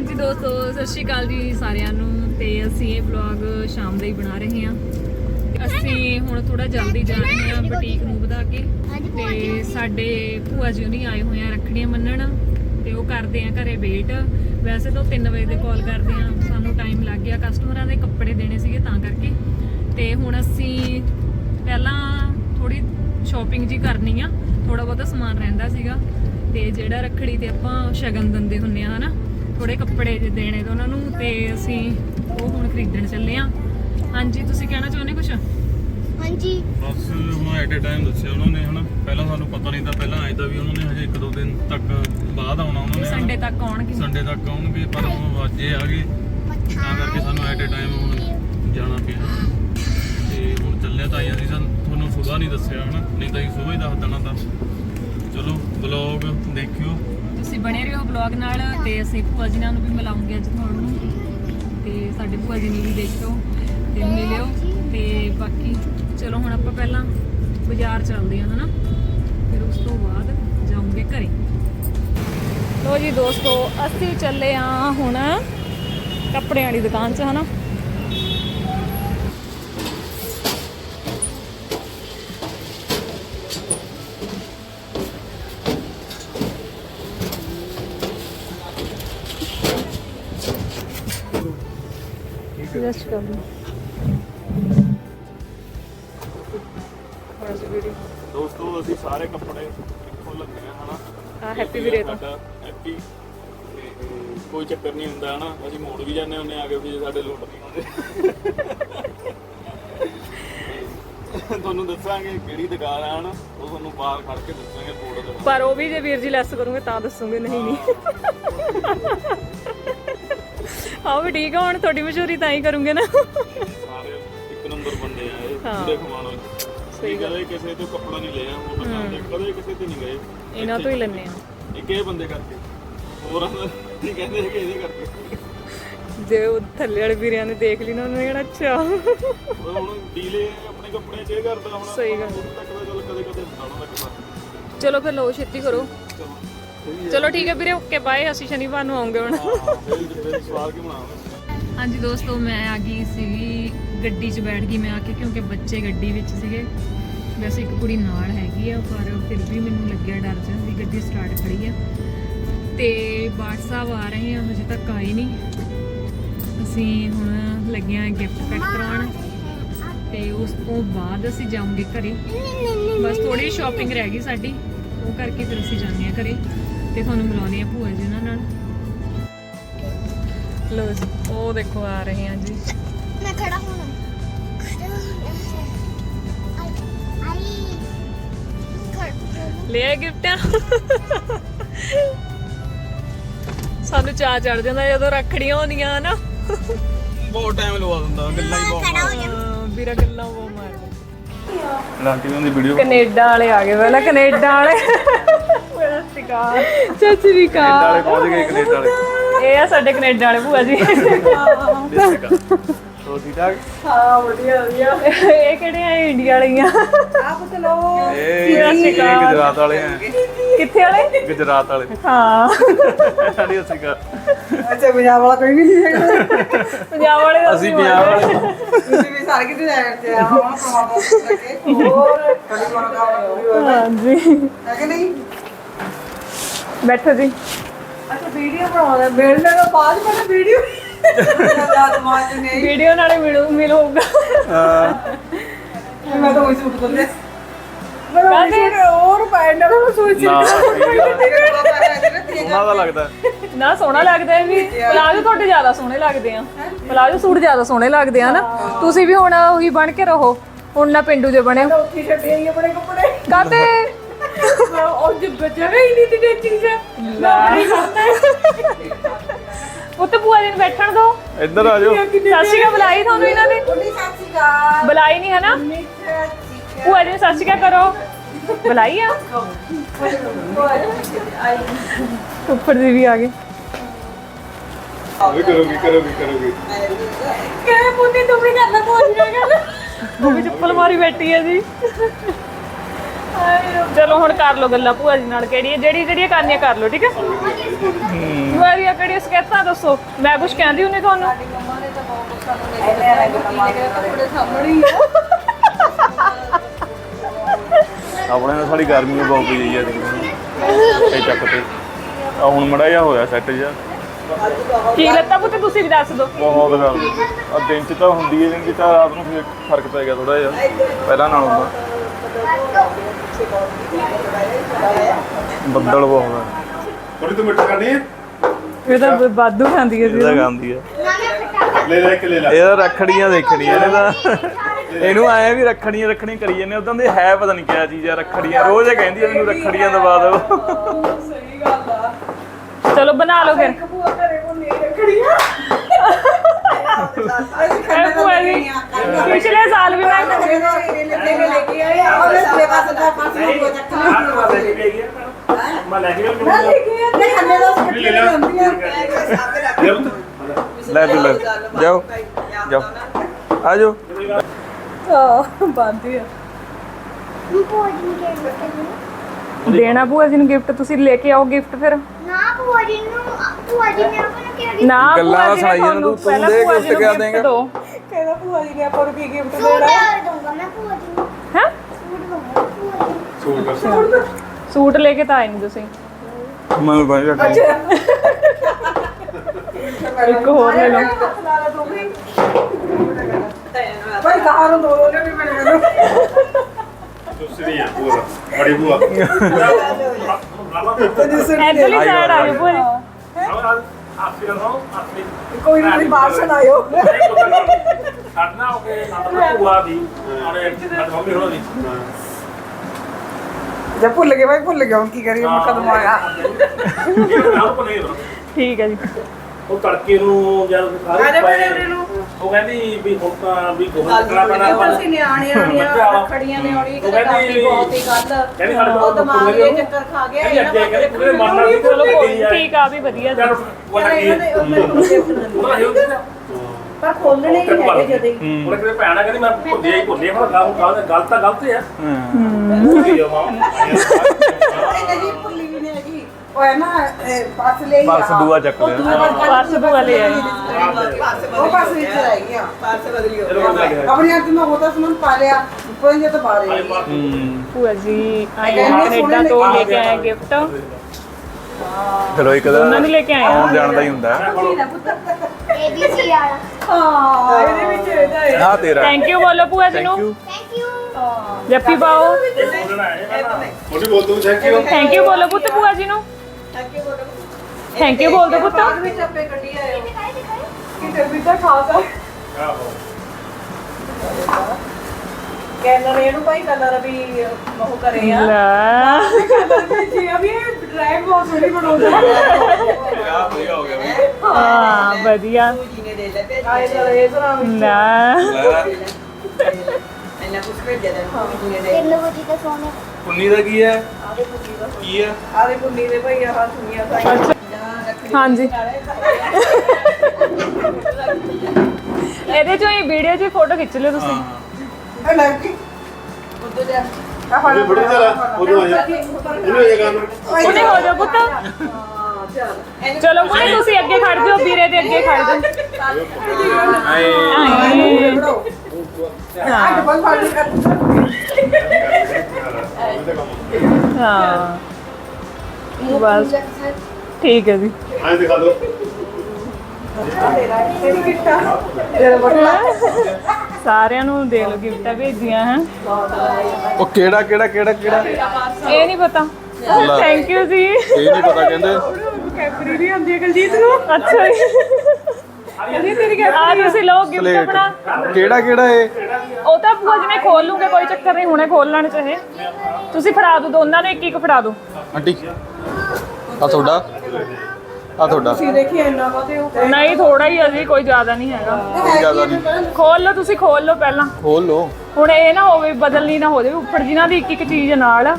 ਹਾਂਜੀ ਦੋਸਤੋ, ਸਤਿ ਸ਼੍ਰੀ ਅਕਾਲ ਜੀ ਸਾਰਿਆਂ ਨੂੰ ਤੇ ਅਸੀਂ ਇਹ ਵਲੌਗ ਸ਼ਾਮ ਦਾ ਹੀ ਬਣਾ ਰਹੇ ਹਾਂ। ਅਸੀਂ ਹੁਣ ਥੋੜਾ ਜਲਦੀ ਜਾ ਰਹੇ ਹਾਂ ਬੁਟੀਕ ਨੂੰ ਵਧਾ ਕੇ ਤੇ ਸਾਡੇ ਭੂਆ ਜੀ ਉਹਨੀ ਆਏ ਹੋਏ ਆ ਰੱਖੜੀਆਂ ਮੰਨਣ ਤੇ ਉਹ ਕਰਦੇ ਆ ਘਰੇ ਵੇਟ ਵੈਸੇ ਤਾਂ 3 ਵਜੇ ਦੇ ਕਾਲ ਕਰਦੇ ਆ, ਸਾਨੂੰ ਟਾਈਮ ਲੱਗ ਗਿਆ। ਕਸਟਮਰਾਂ ਦੇ ਕੱਪੜੇ ਦੇਣੇ ਸੀਗੇ ਤਾਂ ਕਰਕੇ। ਤੇ ਹੁਣ ਅਸੀਂ ਪਹਿਲਾਂ ਥੋੜੀ ਸ਼ਾਪਿੰਗ ਜੀ ਕਰਨੀ ਆ ਥੋੜਾ ਬਹੁਤਾ ਸਮਾਨ ਰਹਿੰਦਾ ਸੀਗਾ। ਤੇ ਜਿਹੜਾ ਰੱਖੜੀ ਤੇ ਆਪਾਂ ਸ਼ਗਨ ਦਿੰਦੇ ਹੁੰਨੇ ਆ, ਹਨਾ? ਥੋੜੇ ਕੱਪੜੇ ਜਿਹੇ ਦੇਣੇ ਤੇ ਉਹਨਾਂ ਨੂੰ ਤੇ ਅਸੀਂ ਉਹ ਹੁਣ ਖਰੀਦਣ ਚੱਲੇ ਆ ਹਾਂਜੀ ਤੁਸੀਂ ਕਹਿਣਾ ਚਾਹੁੰਦੇ ਕੁਝ ਹਾਂਜੀ। ਬਸ ਹੁਣ ਐਟ ਅ ਟਾਈਮ ਦੱਸਿਆ ਉਹਨਾਂ ਨੇ ਹਨਾ। ਪਹਿਲਾਂ ਸਾਨੂੰ ਪਤਾ ਨਹੀਂ ਤਾਂ ਪਹਿਲਾਂ ਆਇਆ ਤਾਂ ਵੀ ਉਹਨਾਂ ਨੇ ਹਜੇ ਇੱਕ ਦੋ ਦਿਨ ਤੱਕ ਬਾਅਦ ਆਉਣਾ ਉਹਨਾਂ ਨੇ ਸੰਡੇ ਤੱਕ ਆਉਣਗੇ। ਸੰਡੇ ਤੱਕ ਆਉਣਗੇ ਪਰ ਹੁਣ ਅੱਜ ਇਹ ਆ ਗਏ। ਤਾਂ ਕਰਕੇ ਸਾਨੂੰ ਐਟ ਅ ਟਾਈਮ ਹੁਣ ਜਾਣਾ ਪਿਆ। ਤੇ ਹੁਣ ਚੱਲਿਆ ਤਾਂ ਅਸੀਂ ਸਾਨੂੰ ਤੁਹਾਨੂੰ ਸੁਬਾਹ ਨਹੀਂ ਦੱਸਿਆ ਹਨਾ। ਨਹੀਂ ਤਾਂ ਸੁਬਾਹ ਹੀ ਦੱਸ ਦੇਣਾ ਤਾਂ। ਚਲੋ ਵਲੌਗ ਦੇਖਿਓ। ਤੁਸੀਂ ਬਣੇ ਰਹੋ ਬਲੌਗ ਨਾਲ ਤੇ ਅਸੀਂ ਭੂਆ ਜੀ ਨਾਲ ਨੂੰ ਵੀ ਮਿਲਾਉਂਗੇ ਅੱਜ ਤੁਹਾਨੂੰ ਤੇ ਸਾਡੇ ਭੂਆ ਜੀ ਨੂੰ ਵੀ ਦੇਖਿਓ ਤੇ ਮਿਲਿਓ। ਤੇ ਬਾਕੀ ਚਲੋ ਹੁਣ ਆਪਾਂ ਪਹਿਲਾਂ ਬਾਜ਼ਾਰ ਚੱਲਦੇ ਹਾਂ, ਹਨਾ? ਫਿਰ ਉਸ ਤੋਂ ਬਾਅਦ ਜਾਵਾਂਗੇ ਘਰੇ। ਲੋ ਜੀ ਦੋਸਤੋ, ਅਸੀਂ ਚੱਲੇ ਆ ਹੁਣ ਕੱਪੜਿਆਂ ਵਾਲੀ ਦੁਕਾਨ 'ਚ, ਹਨਾ? ਜਸਟ ਕਰ ਲਓ ਹੋਰ ਵੀਡੀਓ ਦੋਸਤੋ ਅਸੀਂ ਸਾਰੇ ਕੱਪੜੇ ਇੱਥੋਂ ਲੱਗੇ ਆ ਹਨਾ? ਆ ਹੈਪੀ ਵੀਰੇ ਤੋਂ। ਸਾਡਾ ਹੈਪੀ ਤੇ ਕੋਈ ਚੱਕਰ ਨਹੀਂ ਹੁੰਦਾ ਹਨਾ? ਅਸੀਂ ਮੋੜ ਵੀ ਜਾਂਦੇ ਹੁੰਦੇ ਆ ਕੇ ਵੀ ਜੇ ਸਾਡੇ ਲੋਟ ਨਹੀਂ ਆਉਂਦੇ ਤੁਹਾਨੂੰ ਦੱਸਾਂਗੇ ਕਿਹੜੀ ਦੁਕਾਨ ਆ ਹਨਾ? ਉਹ ਤੁਹਾਨੂੰ ਬਾਹਰ ਖੜ ਕੇ ਦੱਸਾਂਗੇ ਬੋਰਡ ਦੇ ਪਰ ਉਹ ਵੀ ਜੇ ਵੀਰ ਜੀ ਲੈਸ ਕਰੂਗੇ ਤਾਂ ਦੱਸੂਗੇ ਨਹੀਂ ਨਹੀਂ। ਆਹ ਵੀ ਠੀਕ ਆ ਹੁਣ ਤੁਹਾਡੀ ਮਸ਼ਹੂਰੀ ਤਾਂ ਹੀ ਕਰੂੰਗੇ ਨਾ। ਸਾਰੇ ਇੱਕ ਨੰਬਰ ਬੰਦੇ ਆ ਇਹ ਹਾਂ। ਪੂਰੇ ਖਮਾਣੋ ਸਹੀ ਕਦੇ ਕਿਸੇ ਤੋਂ ਕੱਪੜਾ ਨਹੀਂ ਲਿਆ ਉਹ ਦੁਕਾਨ ਤੇ ਕਦੇ ਕਿਸੇ ਤੇ ਨਹੀਂ ਗਏ। ਇਹਨਾਂ ਤੋਂ ਹੀ ਲੈਣੇ ਆ। ਇੱਕ ਇਹ ਬੰਦੇ ਕਰਕੇ। ਹੋਰਾਂ ਦਾ ਨਹੀਂ ਕਹਿੰਦੇ ਕਿ ਇਹਦੇ ਕਰਕੇ। ਜੇ ਉਹ ਥੱਲੇ ਵਾਲੇ ਵੀਰਿਆਂ ਨੇ ਦੇਖ ਲਈ ਨਾ ਉਹਨੇ ਕਹਿਣਾ ਅੱਛਾ। ਉਹ ਹੁਣ ਡੀਲੇ ਆਪਣੇ ਕੱਪੜੇ ਚ ਇਹ ਕਰਦਾ ਹੁਣ ਸਹੀ ਗੱਲ। ਉਦੋਂ ਤੱਕ ਦਾ ਚੱਲ ਕਦੇ ਕਦੇ ਹੁੰਦਾ ਉਹਨਾਂ ਦਾ ਕੱਪੜਾ ਚਲੋ ਫਿਰ ਲਓ ਛੇਤੀ ਕਰੋ। ਚਲੋ। ਹੈ ਚਲੋ ਠੀਕ ਹੈ ਵੀਰੇ ਓਕੇ ਬਾਏ ਅਸੀਂ ਸ਼ਨੀਵਾਰ ਨੂੰ ਆਉਂਗੇ ਹੁਣ। ਹਾਂਜੀ ਦੋਸਤੋ ਮੈਂ ਆ ਗਈ ਸੀਗੀ ਗੱਡੀ 'ਚ ਬੈਠ ਗਈ ਮੈਂ ਆ ਕੇ ਕਿਉਂਕਿ ਬੱਚੇ ਗੱਡੀ ਵਿੱਚ ਸੀਗੇ ਵੈਸੇ ਇੱਕ ਕੁੜੀ ਨਾਲ ਹੈਗੀ ਆ ਪਰ ਫਿਰ ਵੀ ਮੈਨੂੰ ਲੱਗਿਆ ਡਰ ਜਿਹਾ ਵੀ ਗੱਡੀ ਸਟਾਰਟ ਖੜੀ ਆ। ਤੇ ਬਾਟ ਸਾਹਿਬ ਆ ਰਹੇ ਆ ਹਜੇ ਤੱਕ ਆਏ ਨਹੀਂ। ਅਸੀਂ ਹੁਣ ਲੱਗੇ ਆ ਗਿਫਟ ਪੈਕ ਕਰਾਉਣ। ਤੇ ਉਸ ਤੋਂ ਬਾਅਦ ਅਸੀਂ ਜਾਵਾਂਗੇ ਘਰੇ। ਬਸ ਥੋੜੀ ਸ਼ਾਪਿੰਗ ਰਹਿ ਗਈ ਸਾਡੀ ਉਹ ਕਰਕੇ ਫਿਰ ਅਸੀਂ ਜਾਂਦੇ ਆ ਘਰੇ। ਤੇ ਤੁਹਾਨੂੰ ਮਿਲਾਉਂਦੇ ਆ ਭੂਆ ਜੀ ਉਹਨਾਂ ਨਾਲ। ਲੋ ਜੀ ਉਹ ਦੇਖੋ ਆ ਰਹੇ ਆ ਜੀ। ਮੈਂ ਖੜਾ ਹੋਣਾ। ਆਈ ਖੜ ਲੈ ਗਿਫਟਾਂ ਸਾਨੂੰ ਚਾਹ ਚੜ ਜਾਂਦਾ ਜਦੋਂ ਰੱਖੜੀਆਂ ਹੁੰਦੀਆਂ ਹਨਾ। ਬਹੁਤ ਟਾਈਮ ਲਵਾ ਦਿੰਦਾ ਗੱਲਾਂ ਹੀ ਬਹੁਤ ਵੀਰਾ ਗੱਲਾਂ ਉਹ ਮਾਰਦਾ ਲਾਂਟੀ ਦੀ ਵੀਡੀਓ ਕੈਨੇਡਾ ਵਾਲੇ ਆ ਗਏ ਪਹਿਲਾਂ ਕੈਨੇਡਾ ਵਾਲੇ। ਸਤਿ ਸ਼੍ਰੀ ਅਕਾਲ। ਨਾਲੇ ਪਹੁੰਚ ਗਏ ਕੈਨੇਡਾ ਵਾਲੇ। ਇਹ ਆ ਸਾਡੇ ਕੈਨੇਡਾ ਵਾਲੇ ਭੂਆ ਜੀ। ਸੋ ਠੀਕ ਠਾਕ? ਹਾਂ ਵਧੀਆ ਵਧੀਆ। ਇਹ ਕਿਹੜੇ ਆ ਇੰਡੀਆ ਵਾਲੀਆਂ? ਇਹ ਇਹ ਗੁਜਰਾਤ ਵਾਲੇ ਆ। ਕਿੱਥੇ ਵਾਲੇ? ਗੁਜਰਾਤ ਵਾਲੇ। ਹਾਂ। ਸਾਡੀ ਅਸੀਂ ਕਾ ਅੱਛਾ ਪੰਜਾਬ ਵਾਲਾ ਕੋਈ ਵੀ ਨਹੀਂ ਹੈਗਾ। ਪੰਜਾਬ ਵਾਲੇ ਤਾਂ ਅਸੀਂ ਪੰਜਾਬ ਵਾਲੇ ਤੁਸੀਂ ਵੀ ਸਾਰੇ ਕਿਤੇ ਜਾਇਆ ਕਰਦੇ ਆ ਹੁਣ ਪ੍ਰਮਾਤਮਾ ਲੱਗੇ। ਹੋਰ ਤੁਹਾਡੀ ਮਨੋਕਾਮਨਾ ਪੂਰੀ ਹੋਵੇ ਹਾਂਜੀ। ਹੈ ਕਿ ਨਹੀਂ? ਬੈਠੋ ਜੀ। ਅੱਛਾ ਵੀਡੀਓ ਬਣਾਉਣਾ। ਮਿਲਣੇ ਤੋਂ ਬਾਅਦ ਮੈਂ ਵੀਡੀਓ ਵੀਡੀਓ ਨਾਲੇ ਮਿਲੂ ਮਿਲ ਹੋਊਗਾ। ਮੈਂ ਤਾਂ ਉਹੀ ਸੂਟ ਦਿੰਦੇ ਮੈਂ ਕਹਿੰਦੇ? ਹੋਰ ਪੈਂਦਾ ਨੂੰ ਸੂਟ ਨਾ ਉਹਨਾਂ ਦਾ ਲੱਗਦਾ। ਨਾ ਸੋਹਣਾ ਲੱਗਦਾ ਹੈ ਵੀ। ਪਲਾਜੋ ਤੁਹਾਡੇ ਜ਼ਿਆਦਾ ਸੋਹਣੇ ਲੱਗਦੇ ਆ। ਪਲਾਜੋ ਸੂਟ ਜ਼ਿਆਦਾ ਸੋਹਣੇ ਲੱਗਦੇ ਆ ਨਾ। ਤੁਸੀਂ ਵੀ ਹੁਣ ਉਹੀ ਬਣ ਕੇ ਰਹੋ। ਹੁਣ ਨਾ ਪਿੰਡੂ ਜੇ ਬਣੇ। ਉੱਥੇ ਛੱਡੇ ਆਈ ਆਪਣੇ ਕੱਪੜੇ। ਕਾਤੇ ਉਹ ਜਗ੍ਹਾ ਹੀ ਨਹੀਂ ਤੇ ਚੀਜ਼। ਉੱਤੇ ਭੂਆ ਜੀ ਨੂੰ ਬੈਠਣ ਦੋ। ਇੱਧਰ ਆ ਜਾਓ। ਸਤਿ ਸ਼੍ਰੀ ਅਕਾਲ ਬੁਲਾਈ ਤੁਹਾਨੂੰ ਇਹਨਾਂ ਨੇ। ਉਹਦੀ ਸਾਸੀ ਦਾ ਬੁਲਾਈ ਨਹੀਂ ਹੈ ਨਾ ਭੂਆ ਜੀ ਨੂੰ ਸਤਿ ਸ਼੍ਰੀ ਅਕਾਲ ਕਰੋ। ਬੁਲਾਈ ਆ। ਉੱਪਰ ਦੀ ਵੀ ਆ ਗਏ ਵੀ ਕਰੋਗੀ ਕਰੋਗੀ ਕਰੋਗੀ ਕਿਵੇਂ ਪੁੱਤੀ ਤੂੰ ਵੀ ਕਰਨਾ ਪਹੁੰਚ ਗਿਆ ਗੱਲ ਉਹ ਵੀ ਚੱਪਲ ਮਾਰੀ ਬੈਠੀ ਹੈ ਜੀ। ਚਲੋ ਹੁਣ ਕਰ ਲਓ ਗੱਲਾਂ ਭੂਆ ਜੀ ਨਾਲ ਕਿਹੜੀ ਜਿਹੜੀ ਜਿਹੜੀਆਂ ਕਰਨੀਆਂ ਕਰ ਲਓ ਠੀਕ ਹੈ? ਸਕੂਟਰ ਦੁਆਰੀਆਂ ਕਿਹੜੀਆਂ ਸਕੈਤਾਂ ਦੱਸੋ? ਮੈਂ ਕੁਝ ਕਹਿੰਦੀ ਹੁੰਨੀ ਤੁਹਾਨੂੰ? ਆਪਣੇ ਨਾਲ ਸਾਡੀ ਗਰਮੀ ਬਹੁਤ ਪਈ ਹੈ ਇਹ ਚੱਕ ਤੇ। ਆ ਹੁਣ ਮੜਾ ਜਾ ਹੋਇਆ ਸੈੱਟ ਜਾ ਕੀ ਲੱਤਾ ਪੁੱਤ ਤੁਸੀਂ ਵੀ ਦੱਸ ਦਿਓ। ਬਹੁਤ ਗਰਮੀ ਆ ਦਿਨ ਚ ਤਾਂ ਹੁੰਦੀ ਹੈ ਚ ਤਾਂ ਰਾਤ ਨੂੰ ਫਿਰ ਫ਼ਰਕ ਪੈ ਗਿਆ ਥੋੜਾ ਜਿਹਾ। ਪਹਿਲਾਂ ਨਾਲੋਂ ਤਾਂ। ਬੱਦਲ ਬਹੁਤ ਹੈ ਥੋੜੀ ਤੂੰ ਮਿੱਠਾ ਕਰਨੀ ਹੈ ਇਹ ਤਾਂ ਬਾਦੂ ਖਾਂਦੀ ਹੈ ਇਹਦਾ ਗਾਉਂਦੀ ਹੈ ਲੈ ਲੈ ਇੱਕ ਲੈ ਲੈ ਇਹਦਾ ਰੱਖੜੀਆਂ ਦੇਖਣੀਆਂ ਨੇ ਤਾਂ ਇਹਨੂੰ ਆਏ ਵੀ ਰੱਖੜੀਆਂ ਰੱਖੜੀਆਂ ਕਰੀ ਜਾਂਦੇ ਉਦੋਂ ਦੇ ਹੈ ਪਤਾ ਨਹੀਂ ਕਿਆ ਚੀਜ਼ ਆ ਰੱਖੜੀਆਂ ਰੋਜ਼ ਇਹ ਕਹਿੰਦੀ ਮੈਨੂੰ ਰੱਖੜੀਆਂ ਦਵਾ ਦਿਓ ਸਹੀ ਗੱਲ ਆ ਚਲੋ ਬਣਾ ਲਓ ਫਿਰ ਭੂਆ ਘਰੇ ਕੋ ਨਹੀਂ ਰੱਖੜੀਆਂ ਜੀ ਪਿਛਲੇ ਸਾਲ ਵੀ ਮੈਂ ਲੈ ਕੇ ਆਏ ਆ ਉਹਨੇ ਸੇਵਾ ਸਦਾ ਪਾਸ ਨੂੰ ਕੋ ਚੱਕਣਾ ਮੈਂ ਲੈ ਕੇ ਗਿਆ ਨਾ ਲੈ ਕੇ ਆਏ ਨਹੀਂ ਖੰਡੇ ਦਾ ਸਕੂਟਰ ਲੈ ਆ। ਲੈ ਤੂੰ ਲੈ ਜਾਓ ਜਾਓ। ਆ ਜਾਓ ਹਾਂ ਬੰਦੀ ਆ। ਨੂੰ ਦੇਣਾ ਭੂਆ ਜੀ ਨੂੰ ਗਿਫਟ ਤੁਸੀਂ ਲੈ ਕੇ ਆਓ ਗਿਫਟ ਫਿਰ। ਨਾ ਭੂਆ ਜੀ ਨੂੰ ਭੂਆ ਜੀ ਨੇ ਆਪਾਂ ਨੂੰ ਕਿਹਾ ਨਾ ਗੱਲਾਂ ਨੇ ਸੁਣਾਈ ਤੁਹਾਨੂੰ। ਤੂੰ, ਦੇ ਨੂੰ ਕਿਆ ਦੇਂਗਾ? ਕਹਿੰਦਾ ਭੂਆ ਜੀ ਨੇ ਆਪਾਂ ਨੂੰ ਕੀ ਗਿਫਟ ਸੂਟ ਦੇਣਾ ਲੈ ਦਊਂਗਾ ਮੈਂ ਭੂਆ ਜੀ ਨੂੰ। ਹੈਂ? ਸੂਟ ਦਊਂਗਾ ਜੀ ਨੂੰ। ਸੂਟ ਲੈ ਕੇ ਤਾਂ ਆਏ ਨਹੀਂ ਤੁਸੀਂ। ਮੈਨੂੰ ਕੋਈ ਰੱਖ ਇੱਕ ਹੋਰ ਲੈ ਲਓ। ਭਾਈ ਕਹਾਂ ਨੂੰ ਦੋ ਰੋਲੇ ਵੀ ਬਣੇ ਮੈਨੂੰ ਦੂਸਰੀ ਹੈ ਪੂਰਾ। ਬੜੀ ਬੂਆ ਹੀ ਸਾਈਡ ਆ ਜਾਓ ਭੂਆ ਜੀ। ਕੋਈ ਨਹੀਂ ਬਾਹਰ ਸੁਣਾਇਓ ਕਰਨਾ ਹੋ ਕੇ ਨਾਲ ਭੂਆ ਦੀ। ਨਾਲੇ ਸਾਡੀ ਮੰਮੀ ਹੋਣੀ। ਦੀ ਜੇ ਭੁੱਲ ਗਏ ਭਾਈ ਭੁੱਲ ਗਏ ਹੁਣ ਕੀ ਕਰੀਏ ਮੁਕਦਮਾ ਆਇਆ ਇਹ ਨਾਲ ਕੋ ਨਹੀਂ ਠੀਕ ਹੈ ਜੀ। ਉਹ ਤੜਕੇ ਨੂੰ ਜਦ ਸਾਰੇ ਪਏ। ਉਹ ਕਹਿੰਦੀ ਵੀ ਹੁਣ ਤਾਂ ਵੀ ਗੋਹਨ ਕਰਾ ਪੈਣਾ ਹੁਣ ਅਸੀਂ ਨਿਆਣੇ ਆਣੀਆਂ ਰੱਖੜੀਆਂ ਨੇ ਆਉਣੀ ਉਹ ਕਹਿੰਦੀ- ਬਹੁਤ ਹੀ ਗੱਲ। ਕਹਿੰਦੀ ਸਾਡੇ ਉਹ ਕੋਲ ਦਿਮਾਗ ਨੂੰ- ਚੱਕਰ ਖਾ ਗਿਆ ਅੱਗੇ ਕਹਿੰਦੀ ਨਹੀਂ ਚਲੋ ਕੋਈ ਠੀਕ ਆ ਵੀ ਵਧੀਆ ਜੀ। ਚਲ ਉਹ ਇਹਨਾਂ ਦੇ ਨਹੀਂ ਹਿਲਦੀ ਨਾ ਪਰ ਖੋਲਣੇ ਹੀ ਹੈਗੇ ਜਦੇ। ਹੀ। ਉਹਨੇ ਕਿਤੇ ਭੈਣਾ ਕਹਿੰਦੀ ਮੈਂ ਭੁੱਲਿਆ ਹੀ ਭੁੱਲਿਆ ਹੁਣ ਗਾਹ ਗਾਹ ਗਲਤ ਤਾਂ ਗਲਤ ਹੀ ਆ। ਭੁੱਲੀ ਜਾਵਾਂ ਨਹੀਂ ਭੁੱਲੀ ਵੀ ਨਹੀਂ ਹੈਗੀ। ਉਹ ਹੈ ਨਾ ਇਹ ਬੱਸ ਲਈ ਬੱਸ ਦੂਆ ਚੱਕ ਲਿਆ। ਬੱਸ ਦੂਆ ਲੈ ਆਈ। ਉਹ ਬੱਸ ਵਿੱਚ ਰਹਿ ਗਈਆਂ। ਚਲੋ ਬੰਦਾ ਗਿਆ ਆਪਣੇ ਆਪ ਨੂੰ ਹੋਤਾ ਸੁਣਨ ਪਾ ਲਿਆ ਪੁੰਜੇ ਤਾਂ ਪਾ ਰਹੀ ਹੈ ਹੂੰ। ਭੂਆ ਜੀ ਆਏ ਆ ਕੈਨੇਡਾ ਤੋਂ ਲੈ ਕੇ ਆਏ ਗਿਫਟ। ਚਲੋ ਇੱਕ ਦਾ ਦੋਨਾਂ ਨੂੰ ਲੈ ਕੇ ਆਏ ਆ। ਆਉਣ ਜਾਣ ਦਾ ਹੀ ਹੁੰਦਾ। ਹੈ। ਪੁੱਤਰ ABC ਵਾਲਾ ਹਾਂ ਇਹਦੇ ਵਿੱਚ ਇਹਦਾ ਹੈ ਆ ਤੇਰਾ ਥੈਂਕ ਯੂ ਬੋਲੋ ਭੂਆ ਜੀ ਥੈਂਕ ਨੂੰ ਯੂ ਥੈਂਕ ਯੂ ਜੱਫੀ ਪਾਓ ਉਹਦੀ ਬੋਲ ਤੂੰ ਥੈਂਕ ਯੂ ਥੈਂਕ ਯੂ ਬੋਲੋ ਪੁੱਤ ਭੂਆ ਜੀ ਨੂੰ ਥੈਂਕ ਯੂ ਬੋਲੋ ਥੈਂਕ ਯੂ ਬੋਲ ਦੋ ਪੁੱਤ ਬਾਅਦ ਵਿੱਚ ਆਪੇ ਕੱਢੀ ਆਇਓ ਦਿਖਾਈ ਦਿਖਾਈ ਕਿਤੇ ਵੀ ਤਾਂ ਖਾਸਾ ਕੈਨਰ ਇਹਨੂੰ ਭਾਈ ਕਲਰ ਵੀ ਉਹ ਕਰੇ ਆ ਲੈ ਕਲਰ ਵੀ ਜੀ ਅਭੀ ਡਰਾਈਵ ਬਹੁਤ ਸੋਹਣੀ ਬਣਾਉਂਦਾ ਆ ਵਧੀਆ ਹੋ ਗਿਆ ਬਈ ਹਾਂ ਵਧੀਆ ਆਏ ਚਲ ਇਹ ਤਰ੍ਹਾਂ ਵੀ ਲੈ ਤਿੰਨ ਵਜੇ ਤੇ ਸੋਨੇ ਪੁੰਨੀ ਦਾ ਕੀ ਹੈ ਕੀ ਹੈ ਆਦੇ ਪੁੰਨੀ ਦੇ ਭਾਈ ਆਹ ਸੁਣੀਆਂ ਸਾਈਆਂ ਹਾਂਜੀ ਇਹਦੇ ਚੋਂ ਹੀ ਵੀਡੀਓ 'ਚ ਫੋਟੋ ਖਿੱਚ ਲਿਓ ਤੁਸੀਂ ਇਹ ਲੱਗੀ ਉਦੋਂ ਇਹ ਬੜੀ ਜਰਾ ਉਦੋਂ ਆਇਆ ਇਹਨੂੰ ਇਹ ਕੰਮ। ਉਹਨੇ ਹੋ ਜਾ ਪੁੱਤ। ਚੱਲ। ਚਲੋ ਕੋਈ ਤੁਸੀਂ ਅੱਗੇ ਖੜ ਜਾਓ ਵੀਰੇ ਦੇ ਅੱਗੇ ਖੜ ਜਾਓ। ਆਏ। ਆਏ। ਹਾਂ। ਡਬਲ ਫਾੜੀ ਕਰ ਹਾਂ ਬਸ। ਠੀਕ ਹੈ ਜੀ। ਆਏ ਦਿਖਾ ਦੋ ਤੇਰਾ ਤੇਰੀ ਕਿੱਟਾ। ਤੇਰਾ ਬਟਲਾ ਸਾਰਿਆਂ ਨੂੰ ਦੇ ਲਓ ਗਿਫਟਾਂ ਭੇਜੀਆਂ ਹੈ। ਉਹ ਕਿਹੜਾ ਕਿਹੜਾ ਕਿਹੜਾ ਕਿਹੜਾ? ਇਹ ਨਹੀਂ ਪਤਾ। ਥੈਂਕ ਯੂ ਜੀ। ਇਹ ਨਹੀਂ ਪਤਾ ਕਹਿੰਦੇ। ਕੈਪਰੀ ਵੀ ਹੁੰਦੀ ਹੈ ਕਲਜੀਤ ਨੂੰ। ਅੱਛਾ ਜੀ। ਅਜੀ ਤੇਰੀ ਗੱਲ ਆ ਤੁਸੀਂ ਲਓ ਗਿਫਟ ਆਪਣਾ। ਕਿਹੜਾ ਕਿਹੜਾ ਇਹ? ਉਹ ਤਾਂ ਭੂਆ ਜੀ ਮੈਂ ਖੋਲ ਲੂੰਗੇ ਕੋਈ ਚੱਕਰ ਨਹੀਂ ਹੁਣੇ ਖੋਲ ਲੈਣ ਚਾਹੇ ਤੁਸੀਂ ਫੜਾ ਦਿਓ ਦੋਨਾਂ ਨੂੰ ਇੱਕ ਇੱਕ ਫੜਾ ਦਿਓ ਆਂਟੀ ਆ ਤੁਹਾਡਾ? ਆ ਤੁਹਾਡਾ? ਤੁਸੀਂ ਦੇਖੀ ਇੰਨਾ ਵਾਤੇ ਉਹ ਨਹੀਂ ਥੋੜਾ ਹੀ ਅਜੀ ਕੋਈ ਜ਼ਿਆਦਾ ਨਹੀਂ ਹੈਗਾ। ਕੋਈ ਜ਼ਿਆਦਾ ਨਹੀਂ। ਖੋਲ ਲਓ ਤੁਸੀਂ ਖੋਲ ਲਓ ਪਹਿਲਾਂ। ਖੋਲ ਲੋ ਹੁਣ ਇਹ ਨਾ ਹੋਵੇ ਬਦਲਣੀ ਨਾ ਹੋ ਜਾਵੇ ਉੱਪਰ ਜਿਨ੍ਹਾਂ ਦੀ ਇੱਕ ਇੱਕ ਚੀਜ਼ ਨਾਲ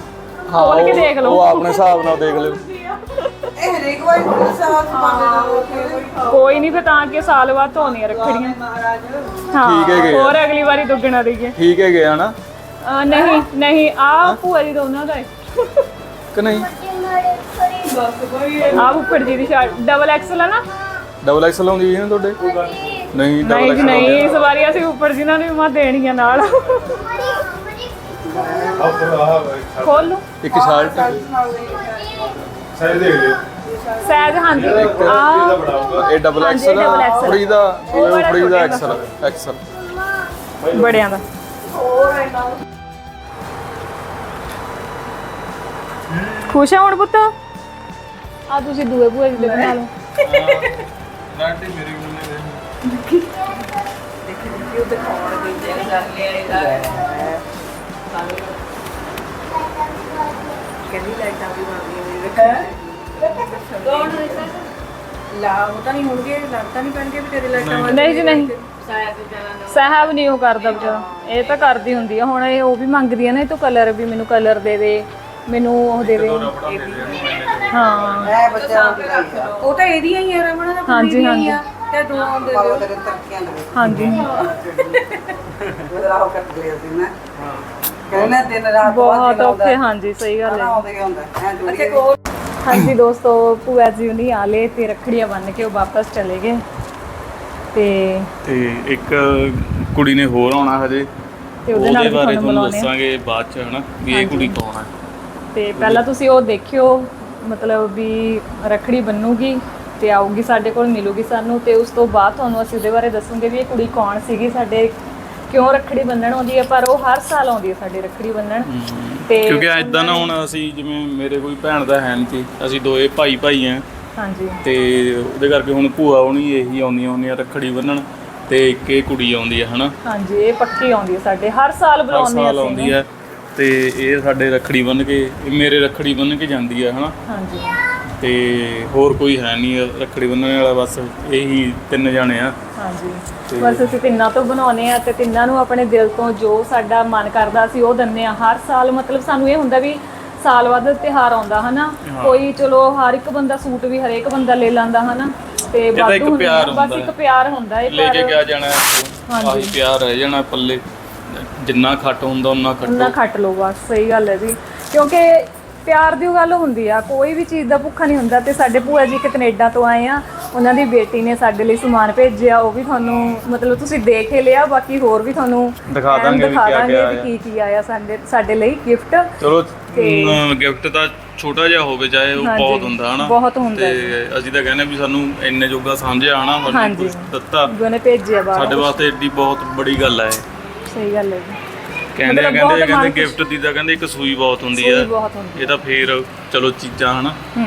ਖੋਲ ਕੇ ਦੇਖ ਉਹ ਲਓ ਆਪਣੇ ਹਿਸਾਬ ਨਾਲ ਦੇਖ ਲਿਓ। ਇਹ ਹਰੇਕ ਵਾਰ ਸਾਥ ਪਾਉਂਦੇ ਨਾ ਉੱਥੇ ਕੋਈ ਕੋਈ ਨਹੀਂ ਫਿਰ ਤਾਂ ਕਿ ਸਾਲ ਬਾਅਦ ਧੋਣੀਆਂ ਰੱਖੜੀਆਂ। ਹਾਂ ਠੀਕ ਹੈਗੇ ਆ। ਹੋਰ ਅਗਲੀ ਵਾਰੀ ਦੁੱਗਣਾ ਦੇਈਏ। ਠੀਕ ਹੈ ਗਿਆ ਨਾ? ਅਹ ਨਹੀਂ ਨਹੀਂ ਆ ਭੂਆ ਦੋਨਾਂ ਦਾ ਹੈ। ਕਿ ਨਹੀਂ? ਬੱਚੇ ਮਾਰੇ ਖੜੇ ਆ ਉੱਪਰ ਜੀ ਦੀ ਸ਼ਰਟ ਡਬਲ ਐਕਸਲ ਆ ਨਾ? ਡਬਲ ਐਕਸਲ ਆਉਂਦੀ ਹੈ ਨਾ ਤੁਹਾਡੇ? ਨਹੀਂ। ਨਹੀਂ ਡਬਲ ਜੀ ਐਕਸਲ ਨਹੀਂ ਇਸ ਵਾਰੀ ਅਸੀਂ ਉੱਪਰ ਜਿਨ੍ਹਾਂ ਨੇ ਮਾ ਦੇਣੀਆਂ ਨਾਲ। ਖੋਲ ਲਓ। ਇੱਕ ਸ਼ਰਟ ਸਾਈਜ਼ ਦੇਖ ਲਿਓ। ਸਾਈਜ਼ ਹਾਂਜੀ। ਆ ਇਹ ਡਬਲ ਹਾਂਜੀ, ਐਕਸਲ double XL ਫਰੀ ਦਾ ਉਹ ਦਾ ਛੋਟਾ ਐਕਸਲ ਐਕਸਲ ਬੜਿਆਂ ਦਾ। ਖੁਸ਼ ਆ ਹੁਣ ਪੁੱਤ? ਆ ਤੁਸੀਂ ਦੂਏ ਭੂਏ ਜੀ ਦੇ ਬਣਾ ਲਓ। ਨਾਟੀ ਮੇਰੇ ਕੋਲ ਨੇ ਕਿਉਂ ਦਿਖਾਉਣ ਦੀ ਜੇ ਗੱਲ ਲਿਆਏਗਾ ਕਹਿੰਦੀ ਲਾਈਟਾਂ ਵੀ ਬਣਦੀਆਂ ਨੇ ਕੌਣ ਲਾ। ਉਹ ਤਾਂ ਨਹੀਂ ਹੋਣਗੇ ਲੱਗਦਾ ਨਹੀਂ ਪੈਣਗੇ ਵੀ ਤੇਰੇ ਲਾਈਟਾਂ ਨਹੀਂ ਜੀ ਨਹੀਂ। ਸਾਹਿਬ ਨਹੀਂ ਉਹ ਕਰਦਾ ਇਹ ਤਾਂ ਕਰਦੀ ਹੁੰਦੀ ਆ। ਹੁਣ ਇਹ ਉਹ ਵੀ ਮੰਗਦੀ ਆ ਨਾ ਇਹ ਤੋਂ ਕਲਰ ਵੀ ਮੈਨੂੰ ਕਲਰ ਦੇ ਦੇ। ਮੈਨੂੰ ਉਹ ਦੇ ਦੇ। ਹਾਂ। ਹੈ ਬੱਚਾ ਉਹ ਤਾਂ ਇਹਦੀਆਂ ਹੀ ਆ ਰਮਣਾ ਦਾ ਹਾਂਜੀ ਹਾਂਜੀ। ਤੇ ਦੋ ਦੇ ਦਿਓ। ਤੇਰੇ ਤਰੱਕੀਆਂ ਦੇ। ਹਾਂਜੀ। ਬਦਲਾਅ ਕਰ ਲਿਆ ਸੀ ਮੈਂ। ਕਹਿੰਦਾ ਦਿਨ ਰਾਤ ਬਹੁਤ ਔਖੇ ਹਾਂਜੀ ਸਹੀ ਗੱਲ ਹੈ। ਆਉਂਦੇ ਹੁੰਦਾ ਹੈ ਅੱਛਾ ਹਾਂਜੀ ਦੋਸਤੋ ਭੂਆ ਜੀ ਨਹੀਂ ਆਲੇ ਤੇ ਰੱਖੜੀਆਂ ਬੰਨ ਕੇ ਉਹ ਵਾਪਸ ਚਲੇ ਗਏ। ਤੇ ਤੇ ਇੱਕ ਕੁੜੀ ਨੇ ਹੋਰ ਆਉਣਾ ਹਜੇ। ਤੇ ਉਹਦੇ ਨਾਲ ਵੀ ਤੁਹਾਨੂੰ ਤੁਹਾਨੂੰ ਬੁਲਾਉਣੇ ਆ। ਦੱਸਾਂਗੇ ਬਾਅਦ ਚ ਹਨਾ ਵੀ ਇਹ ਕੁੜੀ ਕੌਣ ਹੈ ਤੇ ਪਹਿਲਾਂ ਤੁਸੀਂ ਉਹ ਦੇਖਿਓ ਮਤਲਬ ਵੀ ਰੱਖੜੀ ਬੰਨੂਗੀ ਤੇ ਆਊਗੀ ਸਾਡੇ ਕੋਲ ਮਿਲੂਗੀ ਸਾਨੂੰ ਤੇ ਉਸ ਤੋਂ ਬਾਅਦ ਤੁਹਾਨੂੰ ਅਸੀਂ ਉਹਦੇ ਬਾਰੇ ਦੱਸਾਂਗੇ ਵੀ ਇਹ ਕੁੜੀ ਕੌਣ ਸੀਗੀ ਸਾਡੇ ਕਿਉਂ ਰੱਖੜੀ ਬੰਨਣ ਆਉਂਦੀ ਹੈ ਪਰ ਉਹ ਹਰ ਸਾਲ ਆਉਂਦੀ ਹੈ ਸਾਡੇ ਰੱਖੜੀ ਬੰਨਣ। ਤੇ ਕਿਉਂਕਿ ਐਦਾਂ ਨਾ ਹੁਣ ਅਸੀਂ ਜਿਵੇਂ ਮੇਰੇ ਕੋਈ ਭੈਣ ਦਾ ਹੈ ਨਹੀਂ ਸੀ ਅਸੀਂ ਦੋਏ ਭਾਈ ਭਾਈ ਆ ਹਾਂਜੀ। ਤੇ ਉਹਦੇ ਕਰਕੇ ਹੁਣ ਭੂਆ ਹੋਣੀ ਇਹੀ ਆਉਂਦੀਆਂ ਹੁੰਦੀਆਂ ਰੱਖੜੀ ਬੰਨਣ ਤੇ ਇੱਕ ਇਹ ਕੁੜੀ ਆਉਂਦੀ ਹੈ ਹਨਾ? ਹਾਂਜੀ ਇਹ ਪੱਕੀ ਆਉਂਦੀ ਹੈ ਸਾਡੇ ਹਰ ਸਾਲ ਹਰ ਬੁਲਾਉਂਦੇ ਸਾਲ ਅਸੀਂ ਆਉਂਦੀ ਹੈ ਤੇ ਇਹ ਸਾਡੇ ਰੱਖੜੀ ਬੰਨ ਕੇ ਇਹ ਮੇਰੇ ਰੱਖੜੀ ਬੰਨ ਕੇ ਜਾਂਦੀ ਹੈ ਹਨਾ? ਹਾਂਜੀ। ਤੇ ਹੋਰ ਕੋਈ ਹੈ ਨਹੀਂ ਰੱਖੜੀ ਬੰਨਣ ਵਾਲਾ ਬਸ ਇਹੀ ਤਿੰਨ ਜਾਣੇ ਆ। ਹਾਂਜੀ। ਬਸ ਅਸੀਂ ਤਿੰਨਾਂ ਤੋਂ ਬਣਾਉਨੇ ਆ ਤੇ ਤਿੰਨਾਂ ਨੂੰ ਆਪਣੇ ਦਿਲ ਤੋਂ ਜੋ ਸਾਡਾ ਮਨ ਕਰਦਾ ਸੀ ਉਹ ਦਿੰਨੇ ਆ। ਹਰ ਸਾਲ ਮਤਲਬ ਸਾਨੂੰ ਇਹ ਹੁੰਦਾ ਵੀ ਸਾਲ ਬਾਅਦ ਤਿਉਹਾਰ ਆਉਂਦਾ ਹਨਾ? ਕੋਈ ਚਲੋ ਹਰ ਇੱਕ ਬੰਦਾ ਸੂਟ ਵੀ ਹਰੇਕ ਬੰਦਾ ਲੈ ਲੈਂਦਾ ਹਨਾ? ਤੇ ਵਾਧੂ ਹੁੰਦੇ ਆ, ਬਸ ਹੁੰਦਾ। ਇੱਕ ਪਿਆਰ ਹੁੰਦਾ ਹੈ ਲੈ ਕੇ ਗਿਆ ਜਾਣਾ ਆਹੀ ਪਿਆਰ ਰਹਿ ਜਾਣਾ ਪੱਲੇ। ਜਿੰਨਾ ਖੱਟ ਹੁੰਦਾ ਉਹਨਾਂ ਉਹਨਾਂ ਖੱਟੋ ਖੱਟ ਲਓ ਬਸ ਸਹੀ ਗੱਲ ਹੈ ਜੀ। ਕਿਉਂਕਿ ਪਿਆਰ ਦੀ ਗੱਲ ਹੁੰਦੀ ਆ ਕੋਈ ਵੀ ਚੀਜ਼ ਦਾ ਭੁੱਖਾ ਨਹੀਂ ਹੁੰਦਾ ਤੇ ਸਾਡੇ ਭੂਆ ਜੀ ਇੱਕ ਕੈਨੇਡਾ ਤੋਂ ਆਏ ਆ ਉਹਨਾਂ ਦੀ ਬੇਟੀ ਨੇ ਸਾਡੇ ਲਈ ਸਮਾਨ ਭੇਜਿਆ ਉਹ ਵੀ ਤੁਹਾਨੂੰ ਮਤਲਬ ਤੁਸੀਂ ਦੇਖ ਹੀ ਲਿਆ ਬਾਕੀ ਹੋਰ ਵੀ ਤੁਹਾਨੂੰ ਦਿਖਾ ਐਨ ਦਾਂਗੇ ਵੀ ਦਿਖਾ ਕਿਆ ਦਾਂਗੇ ਕਿਆ ਵੀ ਆਇਆ। ਕੀ ਕੀ ਆਇਆ ਸਾਡੇ ਸਾਡੇ ਲਈ ਗਿਫਟ ਚਲੋ ਗਿਫਟ ਤਾਂ ਛੋਟਾ ਜਿਹਾ ਹੋਵੇ ਚਾਹੇ ਉਹ ਹਾਂਜੀ, ਬਹੁਤ ਹੁੰਦਾ ਹਨਾ। ਬਹੁਤ ਹੁੰਦਾ ਤੇ ਅਸੀਂ ਤਾਂ ਕਹਿੰਦੇ ਵੀ ਸਾਨੂੰ ਇੰਨੇ ਜੋਗਾ ਸਮਝਿਆ ਹਨਾ ਹਾਂਜੀ। ਕੁਝ ਦਿੱਤਾ। ਉਹਨੇ ਭੇਜਿਆ ਬਾਹਰ ਸਾਡੇ ਵਾਸਤੇ ਏਡੀ ਬਹੁਤ ਬੜੀ ਗੱਲ ਹੈ। ਇਹ। ਸਹੀ ਗੱਲ ਹੈ ਜੀ। ਕਹਿੰਦੇ ਆ ਮਤਲਬ ਕਹਿੰਦੇ ਆ ਕਹਿੰਦੇ ਗਿਫਟ ਦੀ ਤਾਂ ਕਹਿੰਦੇ ਇੱਕ ਸੂਈ ਬਹੁਤ ਹੁੰਦੀ ਸੂਈ ਹੈ ਬਹੁਤ ਹੁੰਦੀ ਇਹ ਤਾਂ ਫੇਰ ਚਲੋ ਚੀਜ਼ਾਂ ਹਨਾ। ਹੂੰ।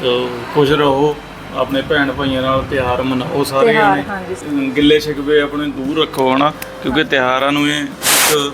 ਤੋ ਖੁਸ਼ ਰਹੋ ਆਪਣੇ ਭੈਣ ਭਾਈਆਂ ਨਾਲ ਤਿਉਹਾਰ ਮਨਾਓ ਸਾਰੇ ਤਿਉਹਾਰ, ਜਣੇ। ਹਾਂਜੀ। ਗਿੱਲੇ ਸ਼ਿਕਵੇ ਆਪਣੇ ਦੂਰ ਰੱਖੋ ਹਨਾ। ਕਿਉਂਕਿ ਤਿਉਹਾਰਾਂ ਨੂੰ ਇਹ ਇੱਕ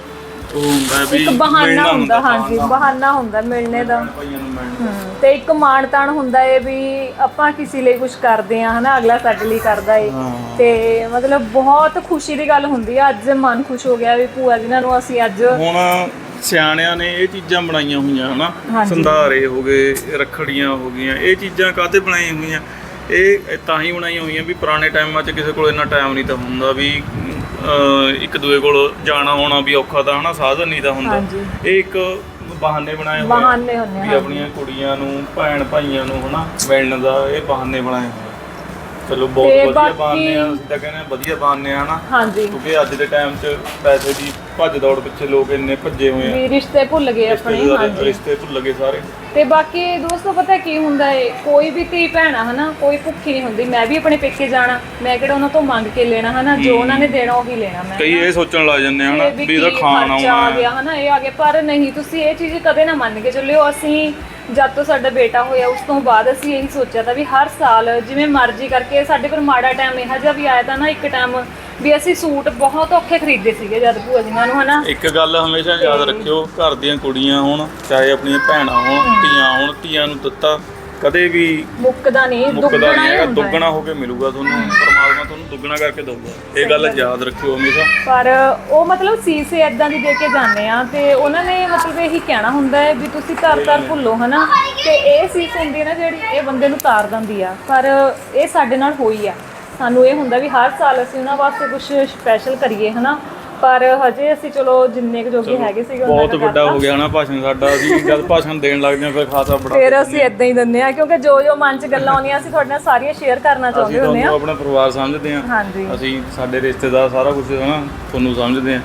ਉਹ ਹੁੰਦਾ ਹੈ ਵੀ ਇੱਕ ਬਹਾਨਾ ਹੁੰਦਾ ਹਾਂਜੀ ਬਹਾਨਾ। ਹੁੰਦਾ ਮਿਲਣੇ ਦਾ। ਭੈਣ ਭਾਈਆਂ ਨੂੰ ਮਿਲਣ। ਹਮ, ਤੇ ਇੱਕ ਮਾਣ ਤਾਣ ਹੁੰਦਾ ਏ ਵੀ ਆਪਾਂ ਕਿਸੇ ਲਈ ਕੁਝ ਕਰਦੇ ਆ ਹਨਾ? ਅਗਲਾ ਸਾਡੇ ਲਈ ਕਰਦਾ ਏ। ਤੇ ਮਤਲਬ ਬਹੁਤ ਖੁਸ਼ੀ ਦੀ ਗੱਲ ਹੁੰਦੀ ਆ। ਅੱਜ ਮਨ ਖੁਸ਼ ਹੋ ਗਿਆ ਵੀ ਭੂਆ ਜਿਨ੍ਹਾਂ ਨੂੰ ਅਸੀਂ ਅੱਜ ਹੁਣ ਸਿਆਣਿਆਂ ਨੇ ਇਹ ਚੀਜ਼ਾਂ ਬਣਾਈਆਂ ਹੋਈਆਂ ਹਨਾ? ਹਾਂਜੀ। ਸੰਧਾਰੇ ਹੋ ਗਏ ਰੱਖੜੀਆਂ ਹੋ ਗਈਆਂ ਇਹ ਚੀਜ਼ਾਂ ਕਾਹਤੇ ਬਣਾਈਆਂ ਹੋਈਆਂ? ਇਹ ਤਾਂ ਹੀ ਬਣਾਈਆਂ ਹੋਈਆਂ ਵੀ ਪੁਰਾਣੇ ਟਾਈਮਾਂ 'ਚ ਕਿਸੇ ਕੋਲ ਇੰਨਾ ਟਾਈਮ ਨਹੀਂ ਤਾਂ ਹੁੰਦਾ ਵੀ ਇੱਕ ਦੂਏ ਕੋਲ ਜਾਣਾ ਆਉਣਾ ਵੀ ਔਖਾ ਤਾਂ ਹਨਾ ਸਾਧਨ ਨਹੀਂ ਤਾਂ ਹੁੰਦਾ। ਹਾਂਜੀ। ਇਹ ਇੱਕ ਬਹਾਨੇ ਬਣਾਏ ਹੋਏ ਆ ਬਹਾਨੇ ਹੁੰਦੇ ਵੀ ਆਪਣੀਆਂ ਕੁੜੀਆਂ ਨੂੰ ਭੈਣ ਭਾਈਆਂ ਨੂੰ ਹਨਾ ਮਿਲਣ ਦਾ ਇਹ ਬਹਾਨੇ ਬਣਾਏ ਹੋਏ ਆ। ਚਲੋ ਬਹੁਤ ਤੇ ਵਧੀਆ ਬਾਕੀ- ਆ ਅਸੀਂ ਤਾਂ ਕਹਿੰਦੇ ਵਧੀਆ ਬਹਾਨੇ ਆ ਹਨਾ। ਹਾਂਜੀ। ਕਿਉਂਕਿ ਅੱਜ ਦੇ ਟਾਈਮ 'ਚ ਪੈਸੇ ਦੀ ਭੱਜ ਦੌੜ ਪਿੱਛੇ ਲੋਕ ਇੰਨੇ ਭੱਜੇ ਹੋਏ ਆ। ਵੀ ਰਿਸ਼ਤੇ ਭੁੱਲ ਗਏ ਆਪਣੇ ਰਿਸ਼ਤੇਦਾਰ ਹਾਂਜੀ। ਰਿਸ਼ਤੇ ਭੁੱਲ ਗਏ ਸਾਰੇ। ਤੇ ਬਾਕੀ ਦੋਸਤੋ ਪਤਾ ਕੀ ਹੁੰਦਾ ਏ ਕੋਈ ਵੀ ਧੀ ਭੈਣ ਆ ਹਨਾ ਕੋਈ ਭੁੱਖੀ ਨਹੀਂ ਹੁੰਦੀ। ਮੈਂ ਵੀ ਆਪਣੇ ਪੇਕੇ ਜਾਣਾ ਮੈਂ ਕਿਹੜਾ ਉਹਨਾਂ ਤੋਂ ਮੰਗ ਕੇ ਲੈਣਾ ਹਨਾ ਜੋ ਉਹਨਾਂ ਨੇ ਦੇਣਾ ਉਹੀ ਲੈਣਾ ਮੈਂ ਕਈ ਇਹ ਸੋਚਣ ਲੱਗ ਜਾਂਦੇ ਹਨ ਇਹ ਵੀ ਇਹਦਾ ਕੀ ਖਾਣ ਖਰਚਾ ਆ ਗਿਆ ਹਨਾ ਇਹ ਆ ਗਿਆ। ਪਰ ਨਹੀਂ ਤੁਸੀਂ ਇਹ ਚੀਜ਼ ਕਦੇ ਨਾ ਮੰਨ ਕੇ ਚੱਲਿਓ ਅਸੀਂ ਜਦ ਤੋਂ ਸਾਡਾ ਬੇਟਾ ਹੋਇਆ ਉਸ ਤੋਂ ਬਾਅਦ ਅਸੀਂ ਇਹੀ ਸੋਚਿਆ ਤਾਂ ਵੀ ਹਰ ਸਾਲ ਜਿਵੇਂ ਮਰਜ਼ੀ ਕਰਕੇ ਸਾਡੇ ਪਰ ਮਾੜਾ ਟਾਈਮ ਇਹੋ ਜਿਹਾ ਵੀ ਆਇਆ ਤਾਂ ਨਾ ਇੱਕ ਟਾਈਮ ਵੀ ਅਸੀਂ ਸੂਟ ਬਹੁਤ ਔਖੇ ਖਰੀਦਦੇ ਸੀਗੇ ਜਦ ਭੂਆ ਜਿਨ੍ਹਾਂ ਨੂੰ ਹਨਾ ਇੱਕ ਗੱਲ ਹਮੇਸ਼ਾ ਯਾਦ ਰੱਖਿਓ ਘਰ ਦੀਆਂ ਕੁੜੀਆਂ ਹੋਣ ਚਾਹੇ ਆਪਣੀਆਂ ਭੈਣਾਂ ਹੋਣ ਧੀਆਂ ਹੋਣ ਧੀਆਂ ਨੂੰ ਦਿੱਤਾ ਕਦੇ ਵੀ ਮੁੱਕਦਾ ਨਹੀਂ ਮੁੱਕਦਾ ਦੁੱਗਣਾ ਨਹੀਂ ਹੀ ਹੈਗਾ ਹੁੰਦਾ ਹੈ। ਦੁੱਗਣਾ ਹੋ ਕੇ ਮਿਲੂਗਾ ਤੁਹਾਨੂੰ ਪਰਮਾਤਮਾ ਤੁਹਾਨੂੰ ਦੁੱਗਣਾ ਕਰਕੇ ਦਊਗਾ। ਇਹ ਗੱਲ ਯਾਦ ਰੱਖਿਓ ਹਮੇਸ਼ਾ। ਪਰ ਉਹ ਮਤਲਬ ਸੀਸੇ ਇਦਾਂ ਦੀ ਦੇ ਕੇ ਜਾਂਦੇ ਆ ਤੇ ਉਹਨਾਂ ਨੇ ਮਤਲਬ ਇਹੀ ਕਹਿਣਾ ਹੁੰਦਾ ਹੈ ਵੀ ਤੁਸੀਂ ਘਰ ਘਰ ਭੁੱਲੋ ਹਨਾ? ਤੇ ਇਹ ਸੀਸ ਹੁੰਦੀ ਹੈ ਨਾ ਜਿਹੜੀ ਇਹ ਬੰਦੇ ਨੂੰ ਤਾਰ ਦਿੰਦੀ ਆ। ਪਰ ਇਹ ਸਾਡੇ ਨਾਲ ਹੋਈ ਆ। ਸਾਨੂੰ ਇਹ ਹੁੰਦਾ ਵੀ ਹਰ ਸਾਲ ਅਸੀਂ ਉਹਨਾਂ ਵਾਸਤੇ ਕੁਝ ਸਪੈਸ਼ਲ ਕਰੀਏ ਹਨਾ? ਪਰ ਹਜੇ ਅਸੀਂ ਚਲੋ ਜਿੰਨੇ ਕੁ ਜੋਗੇ ਹੈਗੇ ਸੀਗੇ ਉਹਨਾਂ ਬਹੁਤ ਵੱਡਾ। ਹੋ ਗਿਆ ਨਾ ਭਾਸ਼ਣ ਸਾਡਾ ਅਸੀਂ ਜਦ ਭਾਸ਼ਣ ਦੇਣ ਲੱਗਦੇ ਹਾਂ ਫਿਰ ਖਾਸਾ ਬੜਾ ਫਿਰ ਅਸੀਂ ਇਦਾਂ ਹੀ ਦਿੰਦੇ ਆ ਕਿਉਂਕਿ ਜੋ ਜੋ ਮਨ 'ਚ ਗੱਲਾਂ ਆਉਂਦੀਆਂ ਅਸੀਂ ਤੁਹਾਡੇ ਨਾਲ ਸਾਰੀਆਂ ਸ਼ੇਅਰ ਕਰਨਾ ਅਸੀਂ ਚਾਹੁੰਦੇ ਹੁੰਦੇ ਤੁਹਾਨੂੰ ਆ ਆਪਣਾ ਪਰਿਵਾਰ ਸਮਝਦੇ ਹਾਂ। ਹਾਂਜੀ। ਅਸੀਂ ਸਾਡੇ ਰਿਸ਼ਤੇਦਾਰ ਸਾਰਾ ਕੁਝ ਹਨਾ ਤੁਹਾਨੂੰ ਸਮਝਦੇ ਹਾਂ।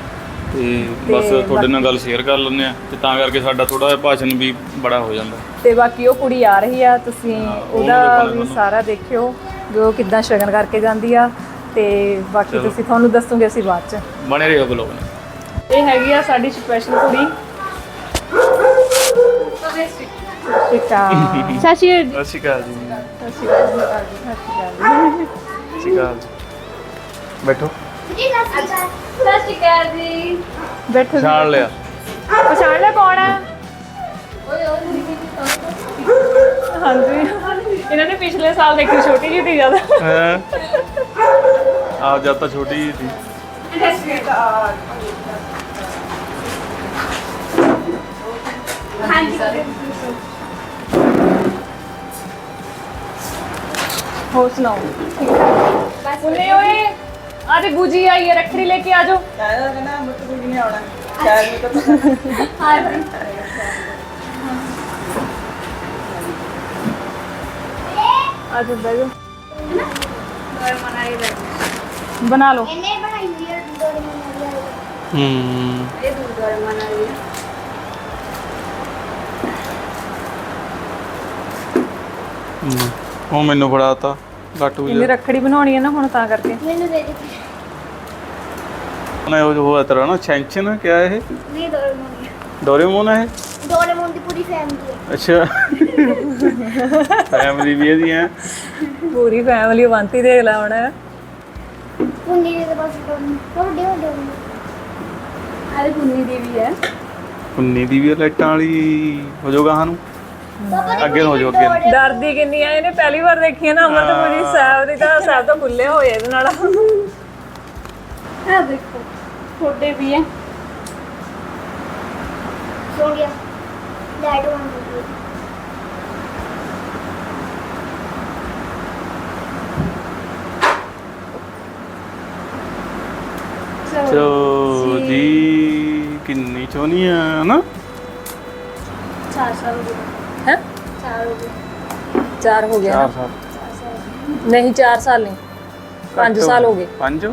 ਤੇ ਬਸ ਤੁਹਾਡੇ ਨਾਲ ਗੱਲ ਸ਼ੇਅਰ ਕਰ ਲੈਂਦੇ ਆ ਤੇ ਤਾਂ ਕਰਕੇ ਸਾਡਾ ਥੋੜਾ ਜਿਹਾ ਭਾਸ਼ਣ ਵੀ ਬੜਾ ਹੋ ਜਾਂਦਾ। ਤੇ ਬਾਕੀ ਉਹ ਕੁੜੀ ਆ ਰਹੀ ਆ ਤੁਸੀਂ ਉਹ ਉਹਦਾ ਵੀ। ਸਾਰਾ ਦੇਖਿਓ ਜੋ ਕਿੱਦਾਂ ਸ਼ਗਨ ਕਰਕੇ ਜਾਂਦੀ ਆ। ਤੇ ਬਾਕੀ ਤੁਸੀਂ ਤੁਹਾਨੂੰ ਦੱਸੂਗੇ ਅਸੀਂ ਬਾਅਦ 'ਚ। ਬਣੇ ਰਹੋ ਬਲੌਗ ਨਾਲ ਇਹ ਹੈਗੀ ਆ ਸਾਡੀ ਸਪੈਸ਼ਲ ਕੁੜੀ। ਸ਼ਿਕਾ ਸਾਸ਼ੀ ਸਤਿ ਸ਼੍ਰੀ ਅਕਾਲ ਜੀ ਸਤਿ ਸ਼੍ਰੀ ਅਕਾਲ ਜੀ, ਸਤਿ ਸ਼੍ਰੀ ਅਕਾਲ ਜੀ। ਸਤਿ ਸ਼੍ਰੀ ਅਕਾਲ ਜੀ। ਬੈਠੋ ਜੀ। ਸਤਿ ਸ਼੍ਰੀ ਅਕਾਲ ਸਤਿ ਸ਼੍ਰੀ ਅਕਾਲ ਜੀ ਬੈਠੋ ਜੀ। ਛਾਣ ਲਿਆ ਪਛਾਣ ਲਿਆ ਕੌਣ ਹੈ ਹਾਂਜੀ। ਇਹਨਾਂ ਨੇ ਪਿਛਲੇ ਸਾਲ ਦੇਖੀ ਛੋਟੀ ਜਿਹੀ ਸੀ ਜ਼ਿਆਦਾ। ਹੈ? ਆਪ ਜਦ ਤਾਂ ਛੋਟੀ ਜਿਹੀ ਸੀ। ਹੋਰ ਸੁਣਾਓ? ਬੋਲੇ ਓਏ ਆਦੇ ਬੂਜੀ ਆਈ ਹੈ ਰੱਖੜੀ ਲੈ ਕੇ ਆ ਜਾਓ। ਕਹਿੰਦਾ ਬਣਾ ਲਓ। ਇਹਨੇ ਬਣਾਈ ਹੋਈ ਹੈ ਹੂੰ। ਇਹ ਦੋਰੇ ਮਨਾਲੀ ਉਹ ਮੈਨੂੰ ਫੜਾਤਾ ਲਾਟੂ ਇਹਨੇ ਰੱਖੜੀ ਬਣਾਉਣੀ ਹੈ ਨਾ ਹੁਣ ਤਾਂ ਕਰਕੇ। ਮੈਨੂੰ ਦੇ ਦੇ। ਉਹਨੇ ਉਹ ਹੋਇਆ ਤੇਰਾ ਨਾ ਛੈਂਚਨ ਕਿਆ ਇਹ? ਨਹੀਂ ਦੋਰੇ ਮਨਾਲੀ ਡੋਰੇਮੋਨ ਹੈ ਇਹ? ਡੋਰੇਮੋਨ ਦੀ ਪੂਰੀ ਫੈਮਿਲੀ ਹੈ ਅੱਛਾ। ਫੈਮਿਲੀ ਵੀ ਇਹਦੀ ਹੈ ਪੂਰੀ ਫੈਮਿਲੀ ਬੰਤੀ ਦੇਖ ਲੈ ਹੁਣ। ਪੁੰਨੀ ਦੇ ਪਾਸ ਡੋਰੇਮੋਨ ਵੱਡੇ ਵੱਡੇ ਆਲੇ ਪੁੰਨੀ ਦੀ ਵੀ ਹੈ। ਉੰਨੀ ਦੀ ਵੀ ਹੈ ਲਾਈਟਾਂ ਵਾਲੀ ਹੋ ਜਾਊਗਾ ਸਾਨੂੰ ਅੱਗੇ ਨੂੰ ਹੋ ਜਾਓ ਅੱਗੇ। ਡਰਦੀ ਕਿੰਨੀ ਆ ਇਹਨੇ ਪਹਿਲੀ ਵਾਰ ਦੇਖੀ ਹੈ ਨਾ ਅਮਰਤਪੁਰੀ ਸਾਹਿਬ ਦੀ ਤਾਂ ਸਾਹਿਬ ਤਾਂ ਖੁੱਲੇ ਹੋਏ ਇਹਦੇ ਨਾਲ। ਆ ਦੇਖੋ ਛੋਟੇ ਵੀ ਹੈ। ਸੋਨੀਆ ਡੈਡ ਵਾਂਟ ਟੂ ਚੋ ਜੀ ਕਿੰਨੀ ਚੋਨੀ ਆ ਨਾ 4 ਸਾਲ ਹੋ ਗਏ ਹੈ 4 ਹੋ ਗਏ ਚਾਰ ਹੋ ਗਿਆ ਚਾਰ ਨਾ ਸਾਲ ਨਹੀਂ 4 ਸਾਲ ਨਹੀਂ 5 ਸਾਲ ਹੋ ਗਏ ਪੰਜ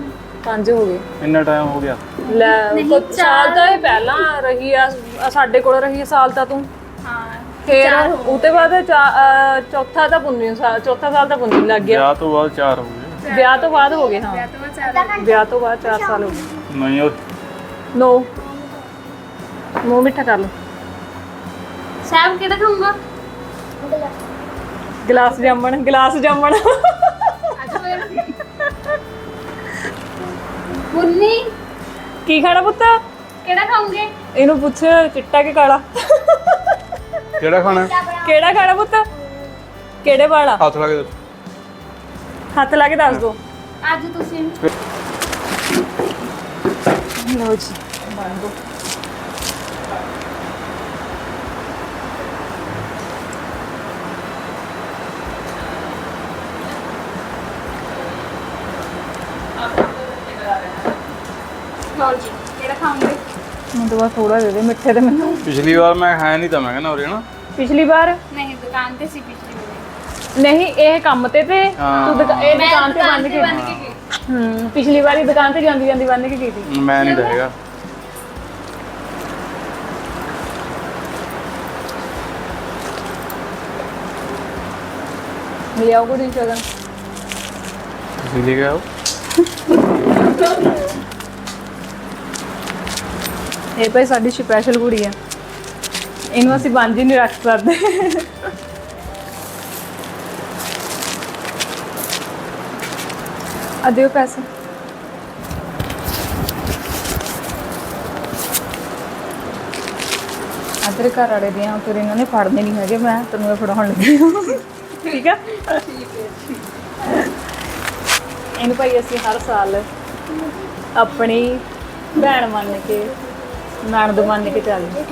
5 ਹੋ ਗਏ ਇੰਨਾ ਟਾਈਮ ਹੋ ਗਿਆ ਲੈ ਕੁਝ ਸਾਲ ਤਾਂ ਇਹ ਪਹਿਲਾਂ ਰਹੀ ਆ ਆ ਸਾਡੇ ਕੋਲ ਰਹੀ ਆ ਸਾਲ ਤਾਂ ਤੂੰ ਹਾਂ ਫਿਰ ਉਹਤੇ ਬਾਅਦ ਚਾ- ਅਹ ਚੌਥਾ ਤਾਂ ਪੁੰਨੀ ਸਾਲ ਚੌਥਾ ਸਾਲ ਤਾਂ ਪੁੰਨੀ ਲੱਗ ਗਿਆ ਵਿਆਹ ਤੋਂ ਬਾਅਦ ਚਾਰ ਹੋ ਗਏ ਵਿਆਹ ਤੋਂ ਬਾਅਦ ਹੋ ਗਏ ਹਾਂ ਅੱਧਾ ਘੰਟਾ ਵਿਆਹ ਤੋਂ ਬਾਅਦ 4 ਸਾਲ ਹੋ ਗਏ ਨਹੀਂ ਉਹ ਨੋ ਮੂੰਹ ਮਿੱਠਾ ਕਰ ਲਓ। ਸਾਹਿਬ ਕਿਹੜਾ ਖਾਊਂਗਾ? ਗਲਾਸ ਜਾਮਣ ਗਲਾਸ ਜਾਮਣ। ਪੁੰਨੀ ਕੀ ਖਾਣਾ ਪੁੱਤ? ਕਿਹੜਾ ਖਾਉਂਗੇ ਇਹਨੂੰ ਪੁੱਛ ਚਿੱਟਾ ਕਿ ਕਾਲਾ? ਕਿਹੜਾ ਖਾਣਾ? ਕਿਹੜਾ ਖਾਣਾ ਪੁੱਤ? ਕਿਹੜੇ ਵਾਲਾ? ਹੱਥ ਲਾ ਕੇ ਦੱਸ। ਹੱਥ ਲਾ ਕੇ ਦੱਸ ਦੋ। ਅੱਜ ਤੁਸੀਂ। ਲਓ ਜੀ ਲਓ ਜੀ ਕਿਹੜਾ ਖਾਉਂਗੇ ਮੈਨੂੰ ਤਾਂ ਬਸ ਥੋੜਾ ਦੇ ਦੇ ਮਿੱਠੇ ਤੇ ਮੈਨੂੰ। ਪਿਛਲੀ ਵਾਰ ਮੈਂ ਖਾਇਆ ਨਹੀਂ ਤਾਂ ਮੈਂ ਕਹਿੰਦਾ ਉਰੇ ਨਾ। ਪਿਛਲੀ ਵਾਰ? ਨਹੀਂ ਦੁਕਾਨ ਤੇ ਸੀ ਪਿਛਲੀ ਵਾਰ। ਨਹੀਂ ਇਹ ਕੰਮ ਤੇ ਤੇ ਹਾਂ। ਤੂੰ ਦੁਕਾ- ਇਹ ਦੁਕਾਨ ਤੇ ਬੰਨ ਕੇ ਬੰਨ ਕੇ ਗਈ। ਹੂੰ ਪਿਛਲੀ ਵਾਰੀ ਦੁਕਾਨ ਤੇ ਜਾਂਦੀ ਜਾਂਦੀ ਬੰਨ ਕੇ ਗਈ ਸੀ। ਮੈਂ ਨਹੀਂ ਰਹੇਗਾ ਲਿਆਓ ਕੁੜੀ ਚਗਨ ਤੁਸੀਂ ਲੈ ਕੇ ਆਓ। ਇਹ ਭਾਈ ਸਾਡੀ ਸਪੈਸ਼ਲ ਕੁੜੀ ਆ। ਇਹਨੂੰ ਅਸੀਂ ਬੰਦ ਹੀ ਨਹੀਂ ਰੱਖ ਸਕਦੇ। ਆ ਦਿਓ ਪੈਸੇ। ਅਦਰ ਘਰ ਵਾਲੇ ਦੀਆਂ ਫਿਰ ਇਹਨਾਂ ਨੇ ਫੜਨੇ ਨਹੀਂ ਹੈਗੇ, ਮੈਂ ਤੈਨੂੰ ਇਹ ਫੜਾਉਣ ਲੱਗੀ ਹਾਂ। ਠੀਕ ਆ? ਇਹਨੂੰ ਭਾਈ ਅਸੀਂ ਹਰ ਸਾਲ ਆਪਣੀ ਭੈਣ ਮੰਨ ਕੇ ਨਣਦ ਮੰਨ ਕੇ ਚੱਲਦੇ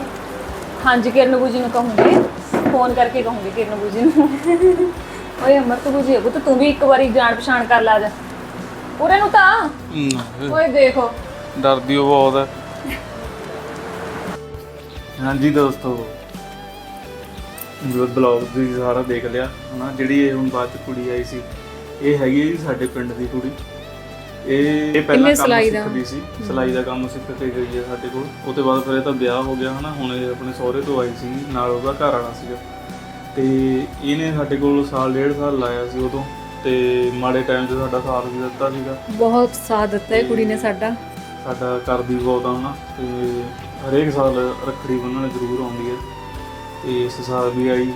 ਹਾਂਜੀ ਕਿਰਨ ਬੂਜੀ ਨੂੰ ਕਹੂੰਗੇ। ਫੋਨ ਕਰਕੇ ਕਹੂੰਗੇ ਕਿਰਨ ਬੂਜੀ ਨੂੰ। ਓਏ ਅਮਰਤ ਬੂਜੀ ਉਹ ਤੂੰ ਵੀ ਇੱਕ ਵਾਰੀ ਜਾਣ ਪਛਾਣ ਕਰ ਲਾ ਜਾ। ਉਰੇ ਨੂੰ ਤਾਂ। ਓਏ ਦੇਖੋ। ਡਰਦੀ ਉਹ ਬਹੁਤ ਹੈ। ਹਾਂਜੀ ਦੋਸਤੋ। ਜੋ ਬਲੌਗ ਦੀ ਸਾਰਾ ਦੇਖ ਲਿਆ। ਹਨਾ ਜਿਹੜੀ ਇਹ ਹੁਣ ਬਾਅਦ ਚ ਕੁੜੀ ਆਈ ਸੀ ਇਹ ਹੈਗੀ ਜੀ ਸਾਡੇ ਪਿੰਡ ਦੀ ਕੁੜੀ। ਇਹ ਇਹ ਪਹਿਲਾਂ ਇਹਨੇ ਕੰਮ ਸਿਲਾਈ ਦਾ। ਸਿੱਖਦੀ ਸੀ। ਸਿਲਾਈ ਦਾ ਕੰਮ ਸਿੱਖ ਕੇ ਗਈ ਹੈ ਸਾਡੇ ਕੋਲ। ਉਹ ਤੋਂ ਬਾਅਦ ਫਿਰ ਇਹਦਾ ਵਿਆਹ ਹੋ ਗਿਆ ਹਨਾ। ਹੁਣ ਇਹ ਆਪਣੇ ਸਹੁਰੇ ਤੋਂ ਆਈ ਸੀ। ਨਾਲ ਉਹਦਾ ਘਰ ਵਾਲਾ ਸੀਗਾ। ਤੇ ਇਹਨੇ ਸਾਡੇ ਕੋਲ ਸਾਲ ਡੇਢ ਸਾਲ ਲਾਇਆ ਸੀ ਉਦੋਂ। ਤੇ ਮਾੜੇ ਟਾਈਮ 'ਚ ਸਾਡਾ ਸਾਥ ਵੀ ਦਿੱਤਾ ਸੀਗਾ। ਬਹੁਤ ਸਾਥ ਦਿੱਤਾ ਹੈ ਕੁੜੀ ਨੇ ਸਾਡਾ। ਸਾਡਾ ਕਰਦੀ ਬਹੁਤ ਆ ਹਨਾ। ਤੇ ਹਰੇਕ ਸਾਲ ਰੱਖੜੀ ਬੰਨਣ ਜ਼ਰੂਰ ਆਉਂਦੀ ਹੈ ਤੇ ਇਸ ਸਾਲ ਵੀ ਆਈ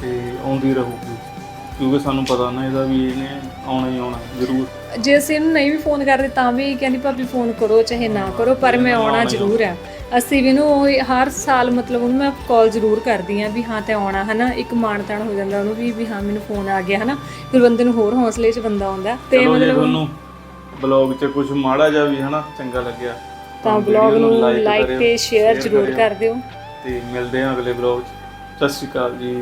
ਤੇ ਆਉਂਦੀ ਰਹੂਗੀ। ਕਿਉਂਕਿ ਸਾਨੂੰ ਪਤਾ ਨਾ ਇਹਦਾ ਵੀ ਇਹਨੇ ਆਉਣਾ ਹੀ ਆਉਣਾ ਜ਼ਰੂਰ। ਜੇ ਅਸੀਂ ਇਹਨੂੰ ਨਹੀਂ ਵੀ ਫੋਨ ਕਰਦੇ ਤਾਂ ਵੀ ਕਹਿੰਦੀ ਭਾਬੀ ਫੋਨ ਕਰੋ ਚਾਹੇ ਨਾ ਕਰੋ ਪਰ ਮੈਂ ਆਉਣਾ ਜ਼ਰੂਰ ਹੈ ਅਸੀਂ ਵੀ ਇਹਨੂੰ ਉਹ ਹਰ ਸਾਲ ਮਤਲਬ ਉਹਨੂੰ ਮੈਂ ਕਾਲ ਜ਼ਰੂਰ ਕਰਦੀ ਆ ਵੀ ਹਾਂ ਤੇ ਆਉਣਾ ਹਨਾ? ਇੱਕ ਮਾਣਤਾਣ ਹੋ ਜਾਂਦਾ ਉਹਨੂੰ ਵੀ ਵੀ ਹਾਂ ਮੈਨੂੰ ਫੋਨ ਆ ਗਿਆ ਹਨਾ? ਫਿਰ ਬੰਦੇ ਨੂੰ ਹੋਰ ਹੌਸਲੇ 'ਚ ਬੰਦਾ ਆਉਂਦਾ। ਤੇ ਚਲੋ ਜੇ ਮਤਲਬ ਤੁਹਾਨੂੰ ਬਲੌਗ 'ਚ ਕੁਝ ਮਾੜਾ ਜਿਹਾ ਵੀ ਹਨਾ ਚੰਗਾ ਲੱਗਿਆ ਤਾਂ video ਬਲੌਗ ਨੂੰ like ਲਾਈਕ ਕਰਿਓ, ਤੇ ਸ਼ੇਅਰ share ਜ਼ਰੂਰ ਕਰਿਓ। ਕਰ ਦਿਓ। ਤੇ ਮਿਲਦੇ ਹਾਂ ਅਗਲੇ ਬਲੌਗ 'ਚ। ਸਤਿ ਸ਼੍ਰੀ ਅਕਾਲ ਜੀ।